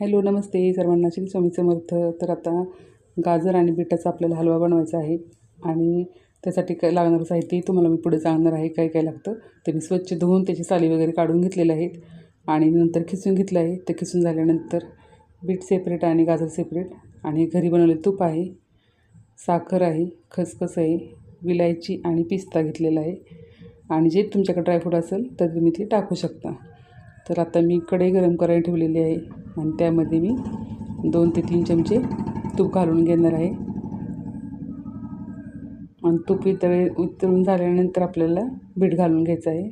Hello नमस्ते सर्वांना. श्री स्वामी समर्थ. तर आता गाजर आणि बीटाचा आपल्याला हलवा बनवायचा आहे आणि त्यासाठी काय लागणारं साहित्य तुम्हाला मी पुढे सांगणार आहे काय काय लागतं. ते मी स्वच्छ धुवून त्याची साली वगैरे काढून घेतलेले आहेत आणि नंतर खिसून घेतलं आहे. ते खिसून झाल्यानंतर बीट सेपरेट आणि गाजर सेपरेट आणि घरी बनवलेलं तूप आहे साखर आहे खसखस आहे विलायची आणि पिस्ता घेतलेला आहे. आणि जे तुमच्याकडे ड्रायफ्रूट असेल तर तुम्ही ते टाकू शकता. तर आता मी कढई गरम करायला ठेवलेली आहे आणि त्यामध्ये मी दोन ते तीन चमचे तूप घालून घेणार आहे. आणि तूप वितळे वितळून झाल्यानंतर आपल्याला बीट घालून घ्यायचं आहे.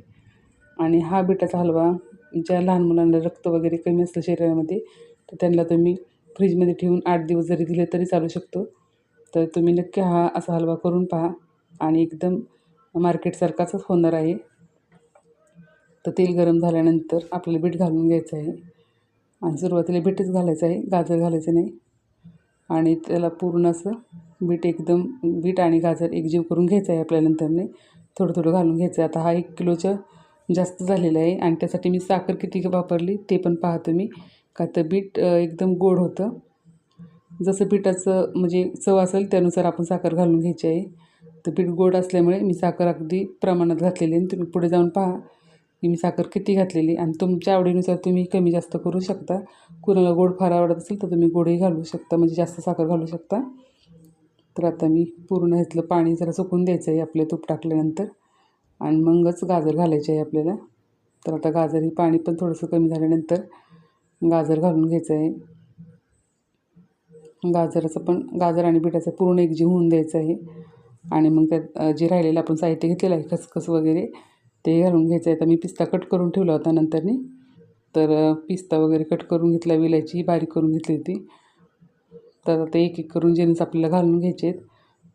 आणि हा बिटाचा हलवा ज्या लहान मुलांना रक्त वगैरे कमी असतं शरीरामध्ये तर त्यांना तुम्ही फ्रीजमध्ये ठेवून आठ दिवस जरी दिले तरी चालू शकतो. तर तुम्ही नक्की हा असा हलवा करून पहा आणि एकदम मार्केटसारखाच होणार आहे. तर तेल गरम झाल्यानंतर आपल्याला बीट घालून घ्यायचं आहे. आणि सुरुवातीला बीटच घालायचं आहे गाजर घालायचं नाही. आणि त्याला पूर्ण असं बीट एकदम बीट आणि गाजर एकजीव करून घ्यायचं आहे आपल्या नंतरने. थोडं थोडं घालून घ्यायचं आहे. आता हा एक किलोचं जास्त झालेलं आहे आणि त्यासाठी मी साखर किती वापरली ते पण पाहतो मी का तर बीट एकदम गोड होतं. जसं पिठाचं म्हणजे चव असेल त्यानुसार आपण साखर घालून घ्यायची आहे. तर पीठ गोड असल्यामुळे मी साखर अगदी प्रमाणात घातलेली आहे. तुम्ही पुढे जाऊन पहा. की मी साखर किती घातलेली आणि तुमच्या आवडीनुसार तुम्ही कमी जास्त करू शकता. कुणाला गोड फार आवडत असेल तर तुम्ही गोडही घालू शकता म्हणजे जास्त साखर घालू शकता. तर आता मी पूर्ण ह्यातलं पाणी जरा सुकून द्यायचं आहे आपले तूप टाकल्यानंतर. आणि मगच गाजर घालायचे आहे आपल्याला. तर आता गाजर ही पाणी पण थोडंसं कमी झाल्यानंतर गाजर घालून घ्यायचं आहे. गाजराचं पण गाजर आणि बिटाचं पूर्ण एकजीव होऊन द्यायचं आहे. आणि मग त्यात जे राहिलेलं आपण साहित्य घेतलेलं आहे खसखस वगैरे ते घालून घ्यायचं आहे. आता मी पिस्ता कट करून ठेवला होता नंतरनी. तर पिस्ता वगैरे कट करून घेतला विलायची बारीक करून घेतली होती. तर आता एक एक करून जेन्स आपल्याला घालून घ्यायचे आहेत.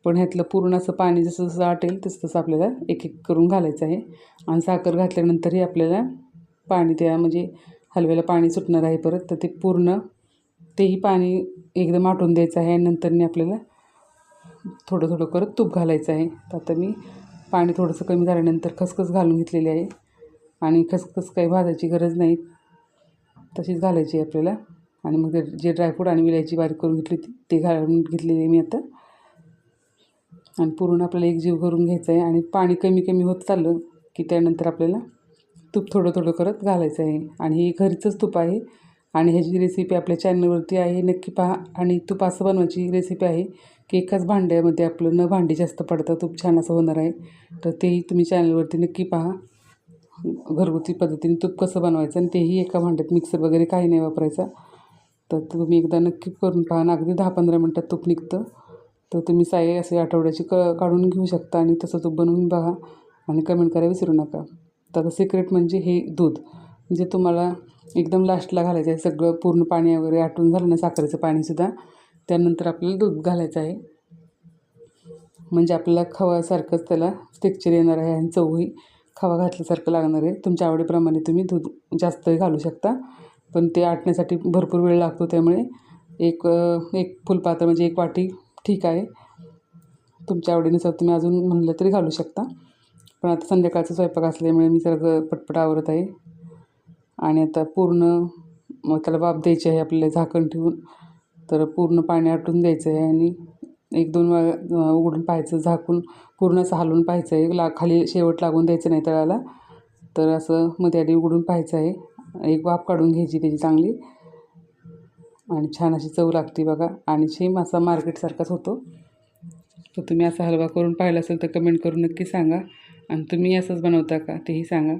पण ह्यातलं पूर्ण असं पाणी जसं जसं आटेल तसं तसं आपल्याला एक एक करून घालायचं आहे. आणि साखर घातल्यानंतरही आपल्याला पाणी त्या म्हणजे हलव्याला पाणी सुटणार आहे परत. तर ते पूर्ण तेही पाणी एकदम आटून द्यायचं आहे. नंतरने आपल्याला थोडं थोडं करत तूप घालायचं आहे. तर आता मी पाणी थोडंसं कमी झाल्यानंतर खसखस घालून घेतलेली आहे. आणि खसखस काही भाजायची गरज नाही. तशीच घालायची आहे आपल्याला. आणि मग जे ड्रायफ्रूट आणि विलायची बारीक करून घेतली ते घालून घेतलेली आहे मी आता. आणि पूर्ण आपल्याला एक जीव करून घ्यायचं आहे. आणि पाणी कमी कमी होत चाललं की त्यानंतर आपल्याला तूप थोडं थोडं करत घालायचं आहे. आणि हे घरीचंच तूप आहे. आणि ह्याची रेसिपी आपल्या चॅनलवरती आहे नक्की पहा. आणि तूप असं बनवायची रेसिपी आहे की एकाच भांड्यामध्ये आपलं न भांडी जास्त पडतं तूप छान असं होणार आहे. तर तेही तुम्ही चॅनलवरती नक्की पहा. घरगुती पद्धतीने तूप कसं बनवायचं आणि तेही एका भांड्यात मिक्सर वगैरे काही नाही वापरायचा. तर तुम्ही एकदा नक्की करून पहा ना अगदी दहा पंधरा मिनटात तूप निघतं. तर तुम्ही साई असे आठवड्याची क काढून घेऊ शकता आणि तसं तूप बनवून पहा आणि कमेंट करायला विसरू नका. तर सिक्रेट म्हणजे हे दूध. म्हणजे तुम्हाला एकदम लास्टला घालायचं आहे. सगळं पूर्ण पाणी वगैरे आटून झालं ना साखरेचं पाणीसुद्धा त्यानंतर आपल्याला दूध घालायचं आहे. म्हणजे आपल्याला खवासारखंच त्याला टेक्चर येणार आहे आणि चवही खवा घातल्यासारखं लागणार आहे. तुमच्या आवडीप्रमाणे तुम्ही दूध जास्तही घालू शकता. पण ते आटण्यासाठी भरपूर वेळ लागतो त्यामुळे एक एक फुलपात्र म्हणजे एक वाटी ठीक आहे. तुमच्या आवडीनुसार तुम्ही अजून म्हणलं तरी घालू शकता. पण आता संध्याकाळचा स्वयंपाक असल्यामुळे मी सगळं पटपट आवरत आहे. आणि आता पूर्ण मग त्याला वाफ द्यायची आहे आपल्याला झाकण ठेवून. तर पूर्ण पाणी आटून द्यायचं आहे आणि एक दोन वेळा उघडून पाहायचं झाकून पूर्ण असं हलवून पाहायचं आहे. ला खाली शेवट लागून द्यायचं नाही तळाला. तर असं मध्ये आधी उघडून पाहायचं आहे. एक वाफ काढून घ्यायची त्याची चांगली. आणि छान अशी चव लागते बघा. आणि सेम असा मार्केटसारखाच होतो. तर तुम्ही असा हलवा करून पाहिला असेल तर कमेंट करून नक्की सांगा. आणि तुम्ही असंच बनवता का तेही सांगा.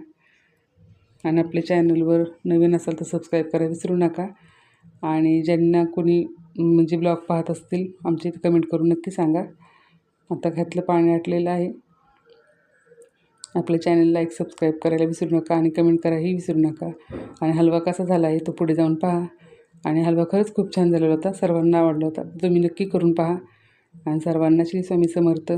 आणि आपल्या चॅनलवर नवीन असाल तर सबस्क्राईब करायला विसरू नका. आणि ज्यांना कोणी म्हणजे ब्लॉग पाहत असतील आमच्या इथे कमेंट करून नक्की सांगा. आता घातलं पाणी आटलेलं आहे. आपल्या चॅनल लाईक सबस्क्राईब करायला विसरू नका आणि कमेंट करायलाही विसरू नका. आणि हलवा कसा झाला आहे तो पुढे जाऊन पहा. आणि हलवा खरंच खूप छान झालेला होता. सर्वांना आवडला होता. तुम्ही नक्की करून पहा. आणि सर्वांना श्री स्वामी समर्थ.